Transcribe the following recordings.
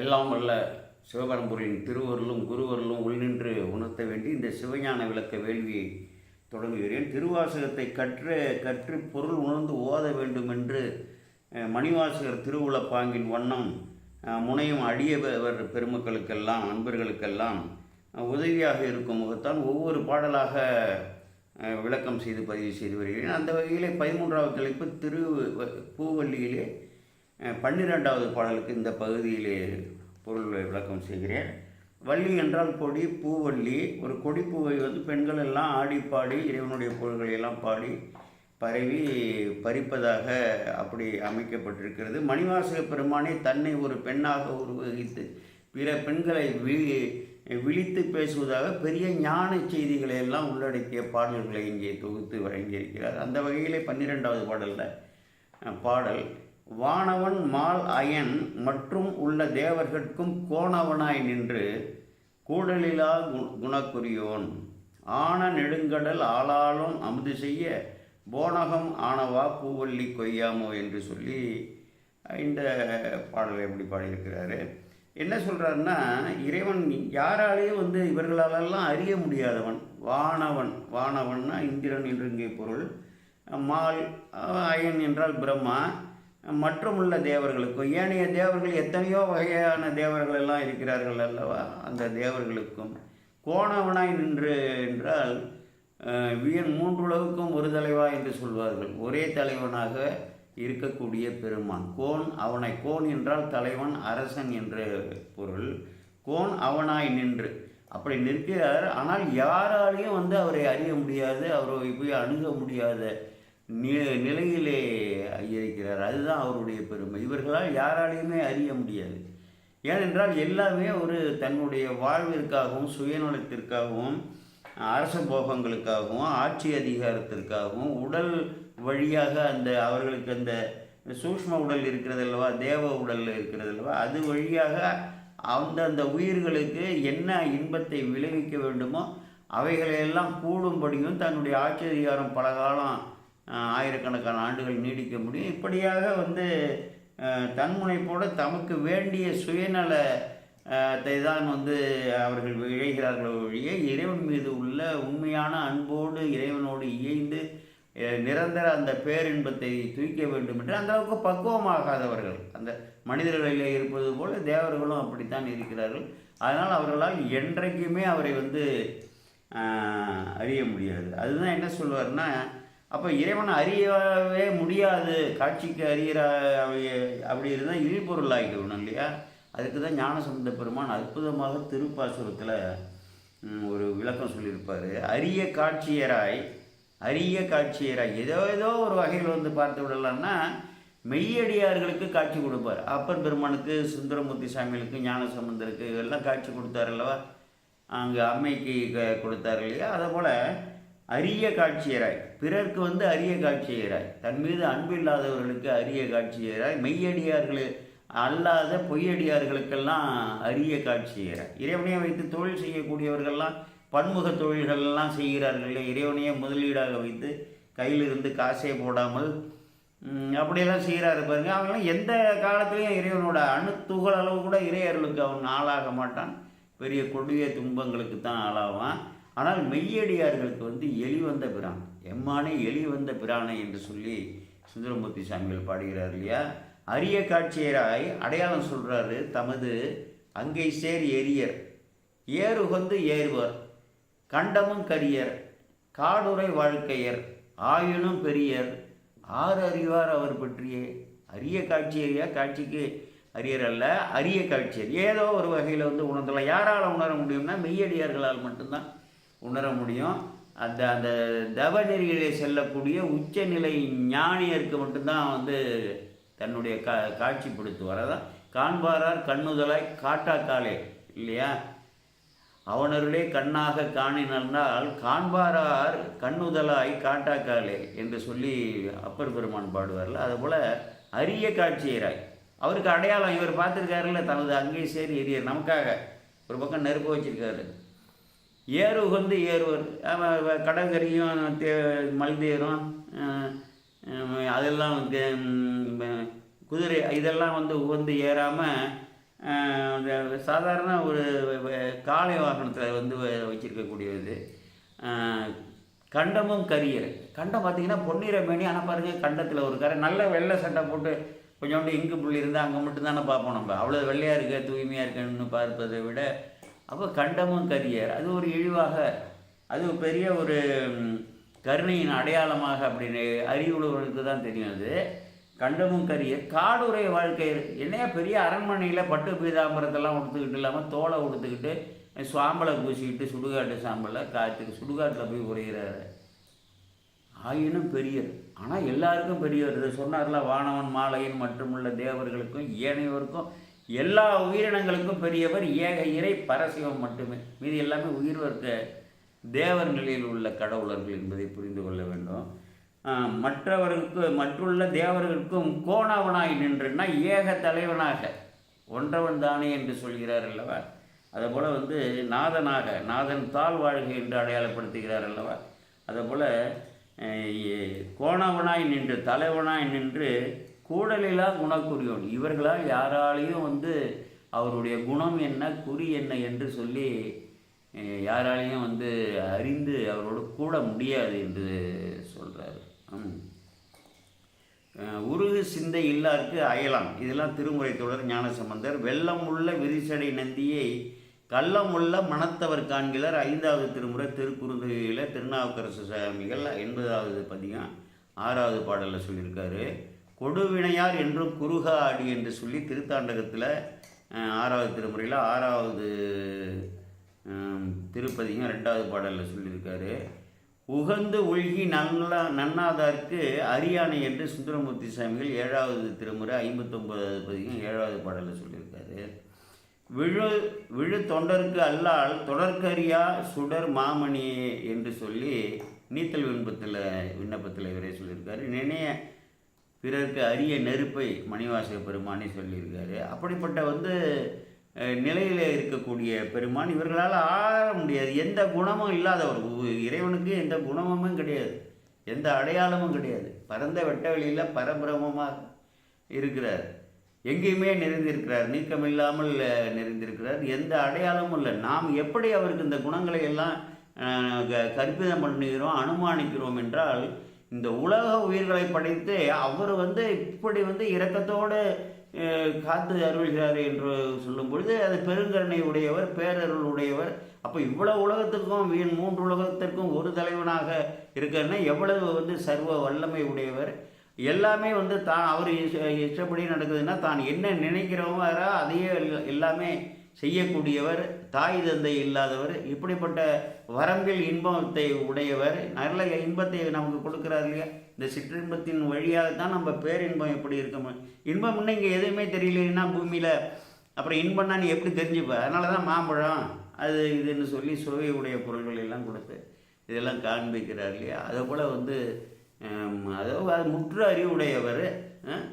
எல்லாம் வல்ல சிவபரம்பொருளின் திருவருளும் குருவருளும் உள்நின்று உணர்த்த வேண்டி இந்த சிவஞான விளக்க வேள்வியை தொடங்குகிறேன். திருவாசகத்தை கற்று கற்று பொருள் உணர்ந்து ஓத வேண்டும் என்று மணிவாசகர் திருவுளப்பாங்கின் வண்ணம் முனையும் அடியவர் பெருமக்களுக்கெல்லாம் அன்பர்களுக்கெல்லாம் உதவியாக இருக்கும் முகத்தான் ஒவ்வொரு பாடலாக விளக்கம் செய்து பதிவு செய்து வருகிறேன். அந்த வகையிலே பதிமூன்றாவது தலைப்பு திரு பூவல்லியிலே பன்னிரெண்டாவது பாடலுக்கு இந்த பகுதியிலே பொருள் விளக்கம் செய்கிறேன். வள்ளி என்றால் கொடி பூவள்ளி ஒரு கொடி பூவை வந்து பெண்கள் எல்லாம் ஆடி பாடி இறைவனுடைய பொருள்களை எல்லாம் பாடி பரவி பறிப்பதாக அப்படி அமைக்கப்பட்டிருக்கிறது. மணிவாசக பெருமானே தன்னை ஒரு பெண்ணாக உருவகித்து பிற பெண்களை வி விழித்து பேசுவதாக பெரிய ஞான செய்திகளை எல்லாம் உள்ளடக்கிய பாடல்களை இங்கே தொகுத்து வழங்கியிருக்கிறார். அந்த வகையிலே பன்னிரெண்டாவது பாடலில் பாடல் வானவன் மால் அயன் மற்றும் உள்ள தேவர்கட்கும் கோணவனாய் நின்று கூடலிலா கு- குணக்குரியோன் ஆன நெடுங்கடல் ஆளாலும் அமுது செய்ய போனகம் ஆனவா பூவல்லி கொய்யாமோ என்று சொல்லி இந்த பாடலை எப்படி பாடியிருக்கிறாரு. என்ன சொல்கிறாருன்னா இறைவன் யாராலேயும் வந்து இவர்களாலெல்லாம் அறிய முடியாதவன். வானவன் வானவன்னா இந்திரன் என்று இங்கே பொருள். மால் அயன் என்றால் பிரம்மா. மற்றும் உள்ள தேவர்களுக்கும் ஏனைய தேவர்கள் எத்தனையோ வகையான தேவர்கள் எல்லாம் இருக்கிறார்கள் அல்லவா? அந்த தேவர்களுக்கும். கோணவனாய் நின்று என்றால் அஹ், வீண் மூன்றுலகுக்கும் ஒரு தலைவா என்று சொல்வார்கள். ஒரே தலைவனாக இருக்கக்கூடிய பெருமான். கோன் அவனை கோன் என்றால் தலைவன் அரசன் என்ற பொருள். கோன் அவனாய் நின்று. அப்படி நிற்கிறார். ஆனால் யாராலையும் வந்து அவரை அறிய முடியாது அவரை போய் அணுக முடியாத. நிலையிலே இருக்கிறார் அதுதான் அவருடைய பெருமை. இவர்களால் யாராலையுமே அறிய முடியாது. ஏனென்றால் எல்லாமே ஒரு தன்னுடைய வாழ்விற்காகவும் சுயநலத்திற்காகவும் அரச போகங்களுக்காகவும் ஆட்சி அதிகாரத்திற்காகவும் உடல் வழியாக அந்த அவர்களுக்கு அந்த சூக்ஷ்ம உடல் இருக்கிறது அல்லவா தேவ உடல் இருக்கிறது அல்லவா அது வழியாக அந்த அந்த உயிர்களுக்கு என்ன இன்பத்தை விளைவிக்க வேண்டுமோ அவைகளையெல்லாம் கூடும்படியும் தன்னுடைய ஆட்சி அதிகாரம் பல காலம் ஆயிரக்கணக்கான ஆண்டுகள் நீடிக்க முடியும். இப்படியாக வந்து தன்முனைப்போடு தமக்கு வேண்டிய சுயநல தான் வந்து அவர்கள் இழைகிறார்கள் ஒழிய இறைவன் மீது உள்ள உண்மையான அன்போடு இறைவனோடு இயைந்து நிரந்தர அந்த பேரின்பத்தை தூய்க்க வேண்டும் என்று அந்த அளவுக்கு பக்குவமாகாதவர்கள். அந்த மனிதர்களிலே இருப்பது போல தேவர்களும் அப்படித்தான் இருக்கிறார்கள். அதனால் அவர்களால் என்றைக்குமே அவரை வந்து அறிய முடியாது. அதுதான் என்ன சொல்வார்னா அப்போ இறைவனை அறியவே முடியாது காட்சிக்கு அறிகிற அப்படி இருந்தால் இழிபொருள் ஆகிக்கணும் இல்லையா? அதுக்கு தான் ஞானசம்பந்த பெருமான் அற்புதமாக திருப்பாசுரத்தில் ஒரு விளக்கம் சொல்லியிருப்பார். அரிய காட்சியராய் அரிய காட்சியராய். ஏதோ ஏதோ ஒரு வகையில் வந்து பார்த்து விடலாம்னா மெய்யடியார்களுக்கு காட்சி கொடுப்பார். அப்பர் பெருமானுக்கு சுந்தரமூர்த்தி சாமிகளுக்கு ஞானசம்பந்தருக்கு இதெல்லாம் காட்சி கொடுத்தார் அல்லவா? அங்கே அம்மைக்கு க- கொடுத்தார் இல்லையா? அதை போல் அரிய காட்சியராய். பிறர்க்கு வந்து அரிய காட்சியராய். தன் மீது அன்பு இல்லாதவர்களுக்கு அரிய காட்சியராய். மெய்யடியார்கள் அல்லாத பொய்யடியார்களுக்கெல்லாம் அரிய காட்சியராய். இறைவனையை வைத்து தொழில் செய்யக்கூடியவர்கள்லாம் பன்முக தொழில்கள்லாம் செய்கிறார்கள் இறைவனையே முதலீடாக வைத்து கையிலிருந்து காசே போடாமல் அப்படியெல்லாம் செய்கிறாரு பாருங்க. அவங்களாம் எந்த காலத்துலேயும் இறைவனோட அணுத்துகள் அளவு கூட இறையர்களுக்கு அவன் ஆளாக மாட்டான். பெரிய கொடிய துன்பங்களுக்கு தான் ஆளாவான். ஆனால் மெய்யடியார்களுக்கு வந்து எலி வந்த பிரான். எம்மானே எலி வந்த பிரானை என்று சொல்லி சுந்தரமூர்த்தி சாமிகள் பாடுகிறார் இல்லையா? அரிய காட்சியராய் அடையாளம் சொல்கிறாரு தமது அங்கை சேர் எரியர். ஏறுகொந்து ஏறுவர். கண்டமும் கரியர். காடுரை வாழ்க்கையர். ஆயினும் பெரியர். ஆறு அறிவார் அவர் பற்றியே. அரிய காட்சியரியா? காட்சிக்கு அரியர் அல்ல அரிய காட்சியர். ஏதோ ஒரு வகையில் வந்து உணர்ந்தலாம். யாரால் உணர முடியும்னா மெய்யடியார்களால் மட்டும்தான். உணர முடியும். அந்த அந்த தவநெறிகளை செல்லக்கூடிய உச்சநிலை ஞானியருக்கு மட்டும்தான் வந்து தன்னுடைய கா காட்சிப்படுத்துவார் அதான் காண்பாரார் கண்ணுதலாய் காட்டாக்காலே இல்லையா? அவனருடைய கண்ணாக காணினால் காண்பாரார் கண்ணுதலாய் காட்டாக்காலே என்று சொல்லி அப்பர் பெருமான் பாடுவார்ல. அதுபோல் அரிய காட்சியராய். அவருக்கு அடையாளம் இவர் பார்த்துருக்காருல்ல தனது அங்கே சேர் எரியர் நமக்காக ஒரு பக்கம் நெருப்பு வச்சிருக்காரு. ஏறு உகந்து ஏறுவர். கடற்கரையும் தே மல்தேரும் அதெல்லாம் குதிரை இதெல்லாம் வந்து உகந்து ஏறாமல் அந்த சாதாரண ஒரு காலை காளை வாகனத்தில் வந்து வ- கண்டமும் கரியர் கண்டம் பார்த்தீங்கன்னா பொன்னிற மேனி. ஆனால் பாருங்கள் கண்டத்தில் ஒரு கரை. நல்ல வெள்ளை சண்டை போட்டு கொஞ்சோண்டு இங்கு புள்ளி இருந்தால் அங்கே மட்டும்தானே பார்ப்போம் நம்ம. அவ்வளோ வெள்ளையாக இருக்க தூய்மையாக இருக்குன்னு பார்ப்பதை விட அப்போ கண்டமும் கரியர் அது ஒரு இழிவாக அது பெரிய ஒரு கருணையின் அடையாளமாக அப்படின்னு அறிவுள்ளவர்களுக்கு தான் தெரியும் அது. கண்டமும் கரியர் காடுரை வாழ்க்கை என்னையா பெரிய அரண்மனையில் பட்டு பீதாம்பரத்தெல்லாம் உடுத்துக்கிட்டு இல்லாமல் தோலை உடுத்துக்கிட்டு சுவாம்பலை பூசிக்கிட்டு சுடுகாட்டு சாம்பலை காற்றுக்கு சுடுகாட்டில் போய் உரைகிறாரு ஆயினும் பெரியர் ஆனால் எல்லாருக்கும் பெரியவர். இதை சொன்னார்ல வானவன் மாலையின் மற்றுமுள்ள தேவர்களுக்கும் ஏனையோருக்கும் எல்லா உயிரினங்களுக்கும் பெரியவர் ஏக இறை பரசிவம் மட்டுமே. மீதி எல்லாமே உயிர் வர்க்க தேவர் நிலையில் உள்ள கடவுளர்கள் என்பதை புரிந்து கொள்ள வேண்டும். மற்றவர்களுக்கு மற்றுள்ள தேவர்களுக்கும் கோணவனாய் நின்றுன்னா ஏக தலைவனாக ஒன்றவன் தானே என்று சொல்கிறார் அல்லவா? அதுபோல் வந்து நாதனாக நாதன் தாழ் வாழ்க என்று அடையாளப்படுத்துகிறார் அல்லவா? அதுபோல் கோணவனாய் நின்று தலைவனாய் நின்று கூடலிலா குணக்குரியோன். இவர்களால் யாராலையும் வந்து அவருடைய குணம் என்ன குறி என்ன என்று சொல்லி யாராலையும் வந்து அறிந்து அவரோடு கூட முடியாது என்று சொல்கிறார் உருகு சிந்தை இல்லாருக்கு அயலாம். இதெல்லாம் திருமுறை தொடர் ஞானசம்பந்தர் வெள்ளம் உள்ள விரிசடை நந்தியை கள்ளம் உள்ள மனத்தவர் காண்கிறார். ஐந்தாவது திருமுறை திருக்குறுந்தையில் திருநாவுக்கரசு சாமிகள் எண்பதாவது பதிகம் ஆறாவது பாடலில் சொல்லியிருக்காரு. கொடுவினையார் என்றும் குறுகா ஆடி என்று சொல்லி திருத்தாண்டகத்தில் ஆறாவது திருமுறையில் ஆறாவது திருப்பதியும் ரெண்டாவது பாடலில் சொல்லியிருக்காரு. உகந்து ஒழுகி நல்ல நன்னாதார்க்கு அரியானை என்று சுந்தரமூர்த்தி சாமிகள் ஏழாவது திருமுறை ஐம்பத்தொம்பதாவது பதிகம் ஏழாவது பாடலில் சொல்லியிருக்காரு. விழு விழு தொண்டருக்கு அல்லால் தொடர்கரியா சுடர் மாமணி என்று சொல்லி நீத்தல் விண்ணப்பத்தில் விண்ணப்பத்தில் இவரே சொல்லியிருக்காரு. நினைய பிறருக்கு அரிய நெருப்பை மணிவாசக பெருமானே சொல்லியிருக்காரு. அப்படிப்பட்ட வந்து நிலையில் இருக்கக்கூடிய பெருமான் இவர்களால் ஆள முடியாது. எந்த குணமும் இல்லாதவர் இறைவனுக்கு எந்த குணமும் கிடையாது. எந்த அடையாளமும் கிடையாது. பரந்த வெட்டவெளியில் பரபிரமமாக இருக்கிறார். எங்கேயுமே நிறைந்திருக்கிறார். நீக்கமில்லாமல் நிறைந்திருக்கிறார். எந்த அடையாளமும் இல்லை. நாம் எப்படி அவருக்கு இந்த குணங்களை எல்லாம் க- கற்பிதம் பண்ணுகிறோம் அனுமானிக்கிறோம் என்றால் இந்த உலக உயிர்களை படைத்து அவர் வந்து இப்படி வந்து இரக்கத்தோடு காத்து அருள்கிறார் என்று சொல்லும் பொழுது அது பெருங்கருணை உடையவர் பேரருள் உடையவர். அப்போ இவ்வளவு உலகத்துக்கும் வீண் மூன்று உலகத்திற்கும் ஒரு தலைவனாக இருக்கிறன்னா எவ்வளவு வந்து சர்வ வல்லமை உடையவர். எல்லாமே வந்து தான் அவர் இஷ்ட- இஷ்டப்படி நடக்குதுன்னா தான் என்ன நினைக்கிறவங்க அதையே எல்லாமே செய்யக்கூடியவர் தாய் தந்தை இல்லாதவர் இப்படிப்பட்ட வரம்பில் இன்பத்தை உடையவர். நல்ல இன்பத்தை நமக்கு கொடுக்குறார் இல்லையா? இந்த சிற்றின்பத்தின் வழியாக தான் நம்ம பேரின்பம் எப்படி இருக்க இன்பம் இங்கே எதுவுமே தெரியலன்னா பூமியில்? அப்புறம் இன்பம்னா நீ எப்படி தெரிஞ்சுப்ப? அதனால தான் மாம்பழம் அது இதுன்னு சொல்லி சுவை உடைய பொருள்கள் எல்லாம் கொடுத்து இதெல்லாம் காண்பிக்கிறார் இல்லையா? அதை போல் வந்து அதோ அதாவது அது முற்று அறிவுடையவர் உடையவர்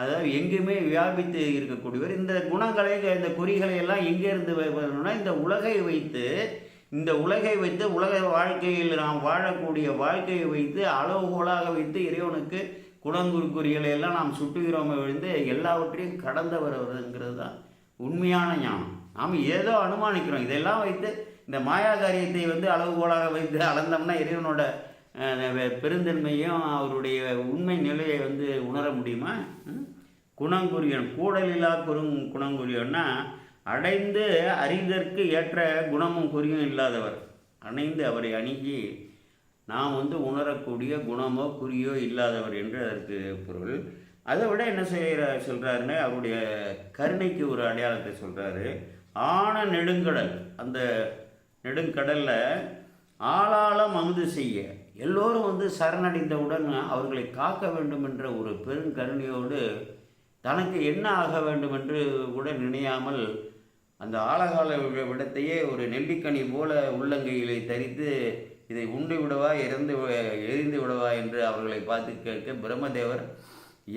அதாவது எங்கேயுமே வியாபித்து இருக்கக்கூடியவர். இந்த குணங்களை இந்த குறிகளை எல்லாம் எங்கேருந்து வரணும்னா இந்த உலகை வைத்து இந்த உலகை வைத்து உலக வாழ்க்கையில் நாம் வாழக்கூடிய வாழ்க்கையை வைத்து அளவுகோலாக வைத்து இறைவனுக்கு குணங்குறுக்குறிகளை எல்லாம் நாம் சுட்டுகிறோம் விழுந்து எல்லாவற்றையும் கடந்தவர் அவருங்கிறது தான் உண்மையான ஞானம். நாம் ஏதோ அனுமானிக்கிறோம். இதெல்லாம் வைத்து இந்த மாயா காரியத்தை வந்து அளவுகோலாக வைத்து அளந்தோம்னா இறைவனோட பெருந்தன்மையும் அவருடைய உண்மை நிலையை வந்து உணர முடியுமா? குணங்குரியன் கூடலிலா குறுங் குணங்குரியன்னா அடைந்து அறிதற்கு ஏற்ற குணமும் குறியும் இல்லாதவர். அணைந்து அவரை அணுகி நாம் வந்து உணரக்கூடிய குணமோ குறியோ இல்லாதவர் என்று அதற்கு பொருள். அதை விட என்ன செய்கிற சொல்கிறாருன்னு அவருடைய கருணைக்கு ஒரு அடையாளத்தை சொல்கிறாரு ஆன நெடுங்கடல் அந்த நெடுங்கடலில் ஆளாளம் அமுது செய்ய எல்லோரும் வந்து சரணடைந்தவுடன் அவர்களை காக்க வேண்டும் என்ற ஒரு பெருங்கருணையோடு தனக்கு என்ன ஆக வேண்டும் என்று கூட நினையாமல் அந்த ஆழகால விடத்தையே ஒரு நெல்லிக்கனி போல உள்ளங்கையிலே தரித்து இதை உண்டு விடவா இறந்து எரிந்து விடவா என்று அவர்களை பார்த்து கேட்க பிரம்மதேவர்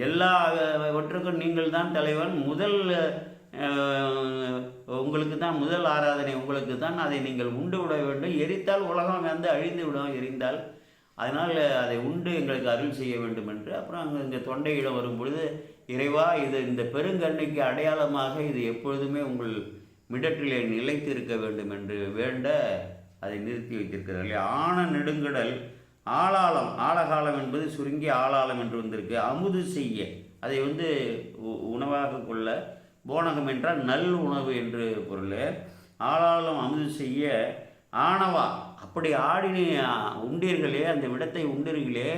எல்லாவற்றுக்கும் நீங்கள் தான் தலைவன் முதல் உங்களுக்கு தான் முதல் ஆராதனை உங்களுக்கு தான் அதை நீங்கள் உண்டு விட வேண்டும். எரித்தால் உலகம் வந்து அழிந்து விடும் எரிந்தால் அதனால் அதை உண்டு எங்களுக்கு அருள் செய்ய வேண்டும் என்று. அப்புறம் அங்கே இங்கே தொண்டையிடம் வரும் பொழுது இறைவா இது இந்த பெருங்கண்ணிக்கு அடையாளமாக இது எப்பொழுதுமே உங்கள் மிடற்றிலே நிலைத்திருக்க வேண்டும் என்று வேண்ட அதை நிறுத்தி வைத்திருக்கிறார் இல்லையா? ஆன நெடுங்கடல் ஆளாளம் ஆழகாலம் என்பது சுருங்கி ஆளாளம் என்று வந்திருக்கு. அமுது செய்ய அதை வந்து உ- உணவாக கொள்ள போனகம் என்றால் நல் உணவு என்று பொருள். ஆளாளம் அமுது செய்ய ஆணவா அப்படி ஆடினே உண்டீர்களே அந்த விடத்தை உண்டீர்களே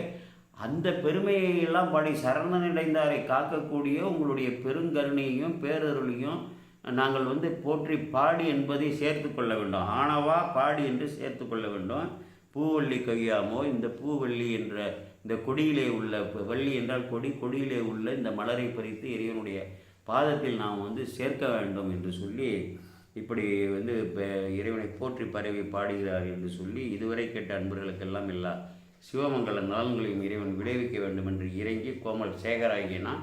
அந்த பெருமையை எல்லாம் பாடி சரணடைந்தாரை காக்கக்கூடிய உங்களுடைய பெருங்கருணையையும் பேரருளையும் நாங்கள் வந்து போற்றி பாடி என்பதை சேர்த்து கொள்ள வேண்டும். ஆணவா பாடி என்று சேர்த்து கொள்ள வேண்டும். பூவள்ளி கையாமோ இந்த பூவள்ளி என்ற இந்த கொடியிலே உள்ள வள்ளி என்றால் கொடி கொடியிலே உள்ள இந்த மலரை பறித்து இறைவனுடைய பாதத்தில் நாம் வந்து சேர்க்க வேண்டும் என்று சொல்லி இப்படி வந்து இப்போ இறைவனை போற்றி பரவி பாடுகிறார் என்று சொல்லி இதுவரை கேட்ட அன்பர்களுக்கெல்லாம் எல்லா சிவமங்கல நலன்களையும் இறைவன் விளைவிக்க வேண்டும் என்று இறங்கி கோமல் சேகராகினா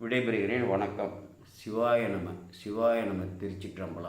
விடைபெறுகிறேன். வணக்கம். சிவாய நம சிவாய நம திருச்சிற்றம்பலம்.